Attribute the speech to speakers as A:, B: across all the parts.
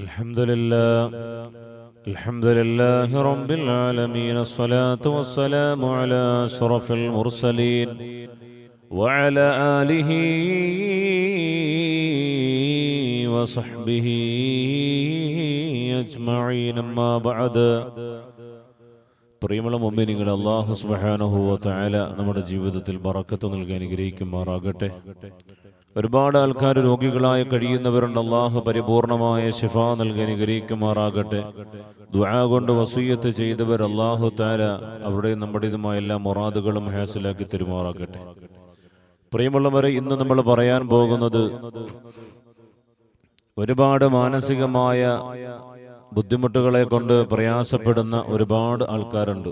A: الحمد لله الحمد لله رب العالمين الصلاة والسلام على أشرف المرسلين وعلى آله وصحبه أجمعين أما بعد പ്രിയമുള്ള മുമ്പിനിങ്ങൾ അള്ളാഹു സുബാനഹുവ തആല നമ്മുടെ ജീവിതത്തിൽ ബറക്കത്ത് നൽകി അനുഗ്രഹിക്കുമാറാകട്ടെ ഒരുപാട് ആൾക്കാർ രോഗികളായി കഴിയുന്നവരുണ്ട്. അള്ളാഹു പരിപൂർണമായ ശിഫ നൽകി അനുഗ്രഹിക്കുമാറാകട്ടെ. ദുആ കൊണ്ട് വസൂയത്ത് ചെയ്തവർ അള്ളാഹു താര അവരുടെ നമ്മുടേതുമായ എല്ലാ മൊറാദുകളും ഹാസിലാക്കി തരുമാറാകട്ടെ. പ്രിയമുള്ളവരെ ഇന്ന് നമ്മൾ പറയാൻ പോകുന്നത് ഒരുപാട് മാനസികമായ ബുദ്ധിമുട്ടുകളെ കൊണ്ട് പ്രയാസപ്പെടുന്ന ഒരുപാട് ആൾക്കാരുണ്ട്.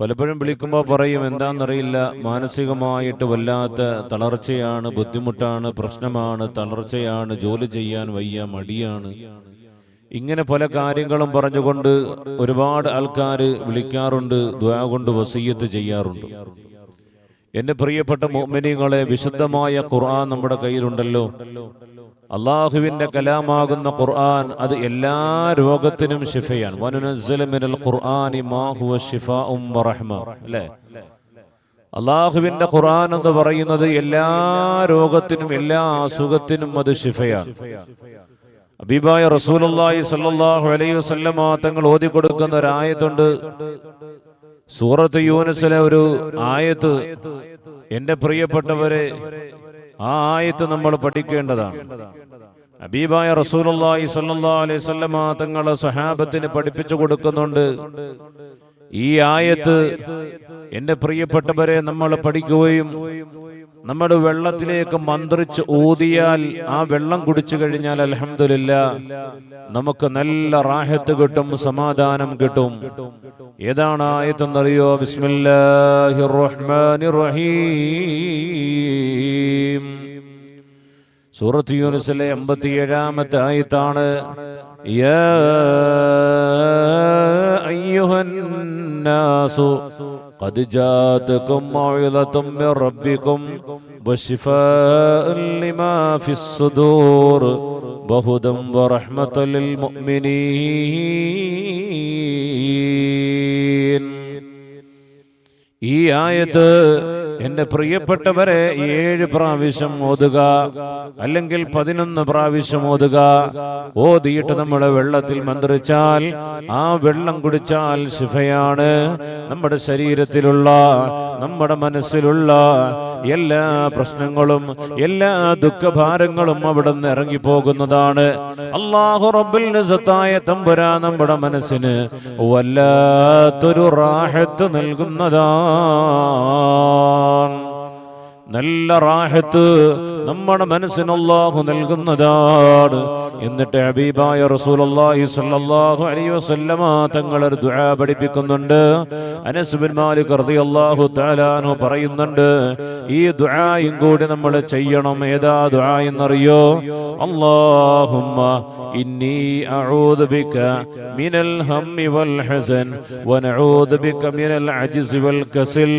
A: പലപ്പോഴും വിളിക്കുമ്പോൾ പറയും എന്താണെന്നറിയില്ല മാനസികമായിട്ട് വല്ലാത്ത തളർച്ചയാണ് ബുദ്ധിമുട്ടാണ് പ്രശ്നമാണ് തളർച്ചയാണ് ജോലി ചെയ്യാൻ വയ്യ മടിയാണ്. ഇങ്ങനെ പല കാര്യങ്ങളും പറഞ്ഞുകൊണ്ട് ഒരുപാട് ആൾക്കാർ വിളിക്കാറുണ്ട് ദ്വാ കൊണ്ട് വസീയത്ത് ചെയ്യാറുണ്ട്. എന്റെ പ്രിയപ്പെട്ട മോമിനികളെ വിശുദ്ധമായ ഖുർആൻ നമ്മുടെ കയ്യിലുണ്ടല്ലോ. അള്ളാഹുവിന്റെ കലാമാകുന്ന ഖുർആൻ അത് എല്ലാ രോഗത്തിനും ഷിഫയാണ് അല്ലേ? അള്ളാഹുവിന്റെ ഖുർആൻ എന്ന് പറയുന്നത് എല്ലാ രോഗത്തിനും എല്ലാ അസുഖത്തിനും അത് ഷിഫയാണ് അബീബായ റസൂലുള്ളാഹി സ്വല്ലല്ലാഹു അലൈഹി വസല്ലമ തങ്ങൾ ഓതി കൊടുക്കുന്ന ഒരു ആയത്തുണ്ട്. സൂറത്ത് യൂനസിലെ ഒരു ആയത്ത്. എന്റെ പ്രിയപ്പെട്ടവരെ ആ ആയത്ത് നമ്മൾ പഠിക്കേണ്ടതാണ്. അബീബായ റസൂലുള്ളാഹി സ്വല്ലല്ലാഹു അലൈഹി തങ്ങൾ സഹാബത്തിന് പഠിപ്പിച്ചു കൊടുക്കുന്നുണ്ട്. ഈ ആയത്ത് എന്റെ പ്രിയപ്പെട്ടവരെ നമ്മൾ പഠിക്കുകയും നമ്മുടെ വെള്ളത്തിലേക്ക് മന്ത്രിച്ച് ഊതിയാൽ ആ വെള്ളം കുടിച്ചു കഴിഞ്ഞാൽ അലഹമില്ല നമുക്ക് നല്ല റാഹത്ത് കിട്ടും സമാധാനം കിട്ടും. ഏതാണ് ആയത്തെന്നറിയോ ബിസ്മില്ലാഹിർ റഹ്മാനിർ റഹീം. സൂറത്ത് യൂനുസിലെ എൺപത്തിയേഴാമത്തെ ആയത്താണ്. യാ അയ്യുഹന്നാസു قد جاءتكم موعظة من ربكم وشفاء لما في الصدور وهدى ورحمة للمؤمنين ഈ ആയത്ത് എന്റെ പ്രിയപ്പെട്ടവരെ ഏഴ് പ്രാവശ്യം ഓതുക അല്ലെങ്കിൽ പതിനൊന്ന് പ്രാവശ്യം ഓതുക. ഓതിയിട്ട് നമ്മൾ വെള്ളത്തിൽ മന്ത്രിച്ചാൽ ആ വെള്ളം കുടിച്ചാൽ ശിഫയാണ്. നമ്മുടെ ശരീരത്തിലുള്ള നമ്മുടെ മനസ്സിലുള്ള എല്ലാ പ്രശ്നങ്ങളും എല്ലാ ദുഃഖഭാരങ്ങളും അവിടെ നിന്ന് ഇറങ്ങിപ്പോകുന്നതാണ്. അള്ളാഹു റബ്ബിൽ നിസത്തായ തമ്പുരാ നമ്മുടെ മനസ്സിന് വല്ലാത്തൊരു റാഹത്ത് നൽകുന്നതാണ്. നല്ല റാഹത്ത് നമ്മുടെ മനസ്സിന് നൽകുന്നതാണ്. എന്നിട്ട് ഹബീബായ റസൂലുള്ളാഹി സ്വല്ലല്ലാഹു അലൈഹി വസല്ലമ തങ്ങൾ ഒരു ദുആ പഠിപ്പിക്കുന്നുണ്ട്. അനസ് ബിൻ മാലിക് റളിയല്ലാഹു തആല പറയുന്നുണ്ട് ഈ ദുആയും കൂടി നമ്മൾ ചെയ്യണം. ഏതാ ദുആ എന്നറിയോ? അല്ലാഹുമ്മ ഇന്നി അഊദു ബിക മിനൽ ഹമ്മി വൽ ഹസൻ വനഊദു ബിക മിനൽ അജ്സി വൽ കസൽ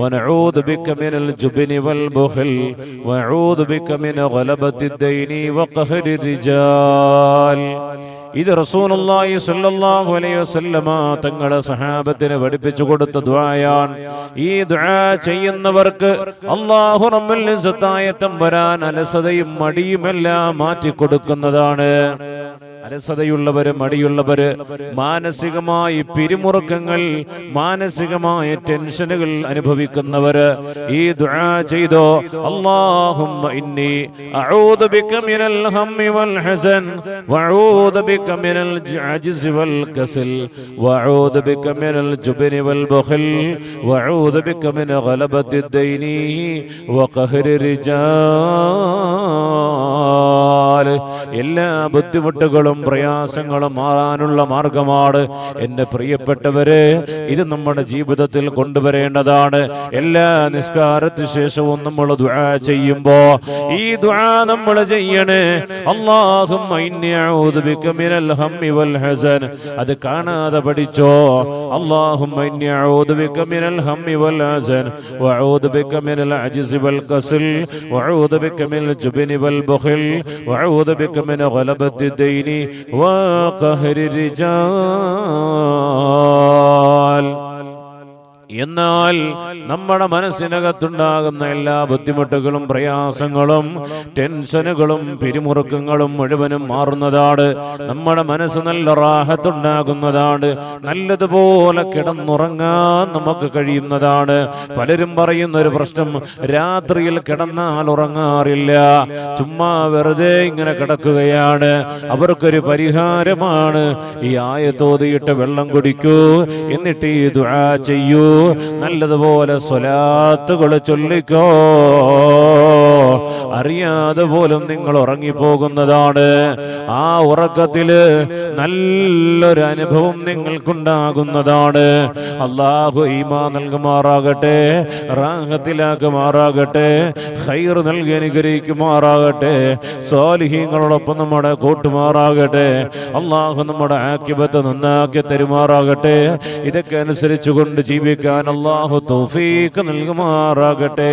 A: വനഊദു ബിക മിനൽ ജുബ്നി വൽ ബുഖൽ വഅഊദു ബിക മിൻ ഗലബത്തി الدين وقهر الرجال ഇത് റസൂലുള്ളാഹി സ്വല്ലല്ലാഹു അലൈഹി വസല്ലമ തങ്ങളെ സഹാബത്തിന് പഠിപ്പിച്ചു കൊടുത്ത ദുആയാണ് ഈ ദുആ ചെയ്യുന്നവർക്ക് അല്ലാഹു റബ്ബുൽ ഇസ്സത്തായ തമ്പുരാൻ അലസതയും മടിയുമെല്ലാം മാറ്റി കൊടുക്കുന്നതാണ് അലസതയുള്ളവര് മടിയുള്ളവര് മാനസികമായി പിരിമുറുക്കങ്ങൾ മാനസികമായ ടെൻഷനുകൾ അനുഭവിക്കുന്നവര് ഈ ദുആ ചെയ്തോ അല്ലാഹുമ്മ ഇന്നി അഊദു ബിക മിനൽ ഹമ്മി വൽ ഹസൻ വഅഊദു ബിക മിനൽ അജ്സി വൽ കസൽ വഅഊദു ബിക മിനൽ ജുബ്നി വൽ ബഖൽ വഅഊദു ബിക മിൻ ഗലബത്തി الدين وقهر الرجال എല്ലാ ബുദ്ധിമുട്ടുകളും പ്രയാസങ്ങളും മാറാനുള്ള മാർഗമാണ് എന്റെ പ്രിയപ്പെട്ടവരെ ഇത് നമ്മുടെ ജീവിതത്തിൽ കൊണ്ടുവരേണ്ടതാണ്. എല്ലാ നിസ്കാരത്തിന് ശേഷവും നമ്മൾ ദുആ ചെയ്യുമ്പോ ഈ ദുആ നമ്മൾ ചെയ്യണേ. അല്ലാഹുമ്മ ഇന്നി അഊദു ബിക മിനൽ ഹമ്മി വൽ ഹസൻ. അത് കാണാതെ പഠിച്ചോ. അല്ലാഹുമ്മ ഇന്നി അഊദു ബിക മിനൽ ഹമ്മി വൽ ഹസൻ. വഅഊദു ബിക മിനൽ അജ്സി വൽ കസൽ വഅഊദു ബിക മിനൽ ജുബ്നി വൽ ബഖൽ. വഅഊദു نعوذ بك من غلبة الدين وقهر الرجال നമ്മുടെ മനസ്സിനകത്തുണ്ടാകുന്ന എല്ലാ ബുദ്ധിമുട്ടുകളും പ്രയാസങ്ങളും ടെൻഷനുകളും പിരിമുറുക്കങ്ങളും മുഴുവനും മാറുന്നതാണ്. നമ്മുടെ മനസ്സ് നല്ല റാഹത്തുണ്ടാകുന്നതാണ്. നല്ലതുപോലെ കിടന്നുറങ്ങാൻ നമുക്ക് കഴിയുന്നതാണ്. പലരും പറയുന്ന ഒരു പ്രശ്നം രാത്രിയിൽ കിടന്നാൽ ഉറങ്ങാറില്ല. ചുമ്മാ വെറുതെ ഇങ്ങനെ കിടക്കുകയാണ്. അവർക്കൊരു പരിഹാരമാണ്. ഈ ആയത്തോതിയിട്ട് വെള്ളം കുടിക്കൂ എന്നിട്ട് ഈ ദുആ ചെയ്യൂ. നല്ലതുപോലെ സ്വലാത്തുകൾ ചൊല്ലിക്കോ? അറിയാതെ പോലും നിങ്ങൾ ഉറങ്ങിപ്പോകുന്നതാണ്. ആ ഉറക്കത്തിൽ നല്ലൊരു അനുഭവം നിങ്ങൾക്കുണ്ടാകുന്നതാണ്. അള്ളാഹു ഈമാ നൽകുമാറാകട്ടെ റാഹത്തിലാക്കുമാറാകട്ടെ ഹൈർ നൽകി അനുഗ്രഹിക്കുമാറാകട്ടെ സ്വാലിഹീങ്ങളോടൊപ്പം നമ്മുടെ കൂട്ടുമാറാകട്ടെ അള്ളാഹു നമ്മുടെ ആക്കിബത്ത് നന്നാക്കി തരുമാറാകട്ടെ. ഇതൊക്കെ അനുസരിച്ചുകൊണ്ട് ജീവിക്കാൻ അള്ളാഹു തൗഫീക്ക് നൽകുമാറാകട്ടെ.